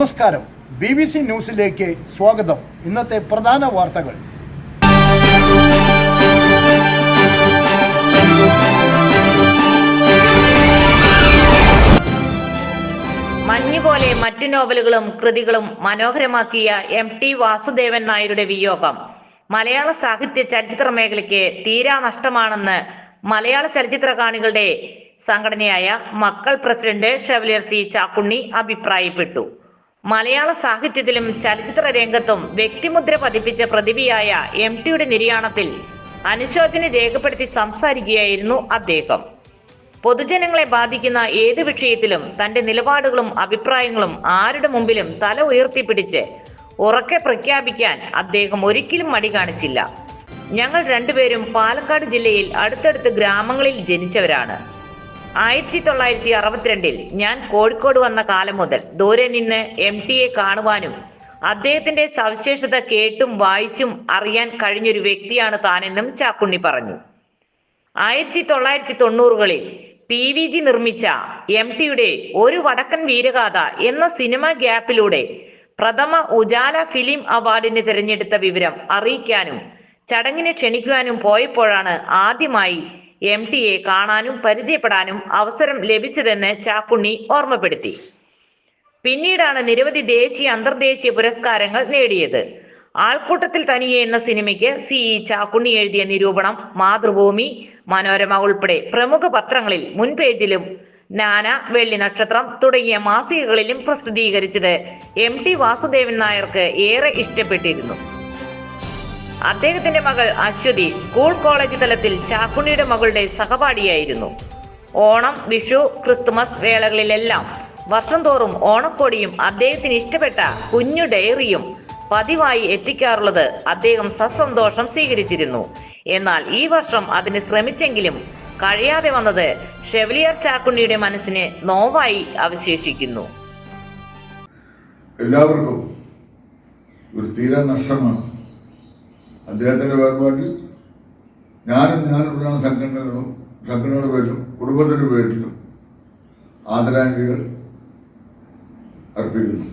നമസ്കാരം. B B C ന്യൂസിലേക്ക് സ്വാഗതം. ഇന്നത്തെ പ്രധാന വാർത്തകൾ. മഞ്ഞുപോലെ മറ്റു നോവലുകളും കൃതികളും മനോഹരമാക്കിയ എം ടി വാസുദേവൻ നായരുടെ വിയോഗം. മലയാള സാഹിത്യ ചലച്ചിത്ര മേഖലയ്ക്ക് തീരാ നഷ്ടമാണെന്ന് മലയാള ചലച്ചിത്ര കാണികളുടെ സംഘടനയായ മക്കൾ പ്രസിഡന്റ് ഷെവലിയർ സി ചാക്കുണ്ണി അഭിപ്രായപ്പെട്ടു. മലയാള സാഹിത്യത്തിലും ചലച്ചിത്ര രംഗത്തും വ്യക്തിമുദ്ര പതിപ്പിച്ച പ്രതിഭയായ എം ടിയുടെ നിര്യാണത്തിൽ അനുശോചനം രേഖപ്പെടുത്തി സംസാരിക്കുകയായിരുന്നു അദ്ദേഹം. പൊതുജനങ്ങളെ ബാധിക്കുന്ന ഏത് വിഷയത്തിലും തന്റെ നിലപാടുകളും അഭിപ്രായങ്ങളും ആരുടെ മുമ്പിലും തല ഉയർത്തിപ്പിടിച്ച് ഉറക്കെ പ്രഖ്യാപിക്കാൻ അദ്ദേഹം ഒരിക്കലും മടി കാണിച്ചില്ല. ഞങ്ങൾ രണ്ടുപേരും പാലക്കാട് ജില്ലയിൽ അടുത്തടുത്ത് ഗ്രാമങ്ങളിൽ ജനിച്ചവരാണ്. ആയിരത്തി തൊള്ളായിരത്തി അറുപത്തിരണ്ടിൽ ഞാൻ കോഴിക്കോട് വന്ന കാലം മുതൽ ദൂരെ നിന്ന് എം ടിയെ കാണുവാനും അദ്ദേഹത്തിന്റെ സവിശേഷത കേട്ടും വായിച്ചും അറിയാൻ കഴിഞ്ഞൊരു വ്യക്തിയാണ് താനെന്നും ചാക്കുണ്ണി പറഞ്ഞു. ആയിരത്തി തൊള്ളായിരത്തി തൊണ്ണൂറുകളിൽ പി വി ജി നിർമ്മിച്ച എം ടിയുടെ ഒരു വടക്കൻ വീരഗാഥ എന്ന സിനിമ ഗ്യാപ്പിലൂടെ പ്രഥമ ഉജാല ഫിലിം അവാർഡിന് തിരഞ്ഞെടുത്ത വിവരം അറിയിക്കാനും ചടങ്ങിനെ ക്ഷണിക്കുവാനും പോയപ്പോഴാണ് ആദ്യമായി എം ടിയെ കാണാനും പരിചയപ്പെടാനും അവസരം ലഭിച്ചതെന്ന് ചാക്കുണ്ണി ഓർമ്മപ്പെടുത്തി. പിന്നീടാണ് നിരവധി ദേശീയ അന്തർദേശീയ പുരസ്കാരങ്ങൾ നേടിയത്. ആൾക്കൂട്ടത്തിൽ തനിയെ എന്ന സിനിമയ്ക്ക് സി ഇ ചാക്കുണ്ണി എഴുതിയ നിരൂപണം മാതൃഭൂമി മനോരമ ഉൾപ്പെടെ പ്രമുഖ പത്രങ്ങളിൽ മുൻപേജിലും നാന വെള്ളി നക്ഷത്രം തുടങ്ങിയ മാസികകളിലും പ്രസിദ്ധീകരിച്ചത് എം ടി വാസുദേവൻ നായർക്ക് ഏറെ ഇഷ്ടപ്പെട്ടിരുന്നു. അദ്ദേഹത്തിന്റെ മകൾ അശ്വതി സ്കൂൾ കോളേജ് തലത്തിൽ ചാക്കുണ്ണിയുടെ മകളുടെ സഹപാഠിയായിരുന്നു. ഓണം വിഷു ക്രിസ്തുമസ് വേളകളിലെല്ലാം വർഷം തോറും ഓണക്കോടിയും അദ്ദേഹത്തിന് ഇഷ്ടപ്പെട്ട കുഞ്ഞു ഡയറിയും പതിവായി എത്തിക്കാറുള്ളത് അദ്ദേഹം സസന്തോഷം സ്വീകരിച്ചിരുന്നു. എന്നാൽ ഈ വർഷം അതിന് ശ്രമിച്ചെങ്കിലും കഴിയാതെ വന്നത് ഷെവലിയർ ചാക്കുണ്ണിയുടെ മനസ്സിന് നോവായി അവശേഷിക്കുന്നു. എല്ലാവർക്കും ഒരു തീരാ നഷ്ടമാണ് അദ്ദേഹത്തിന്റെ വേർപാടിൽ ഞാനും ഞാനും പ്രധാന സംഘടനകളും സംഘടനയുടെ പേരിലും കുടുംബത്തിന്റെ പേരിലും ആദരാഞ്ജലികൾ അർപ്പിക്കുന്നു.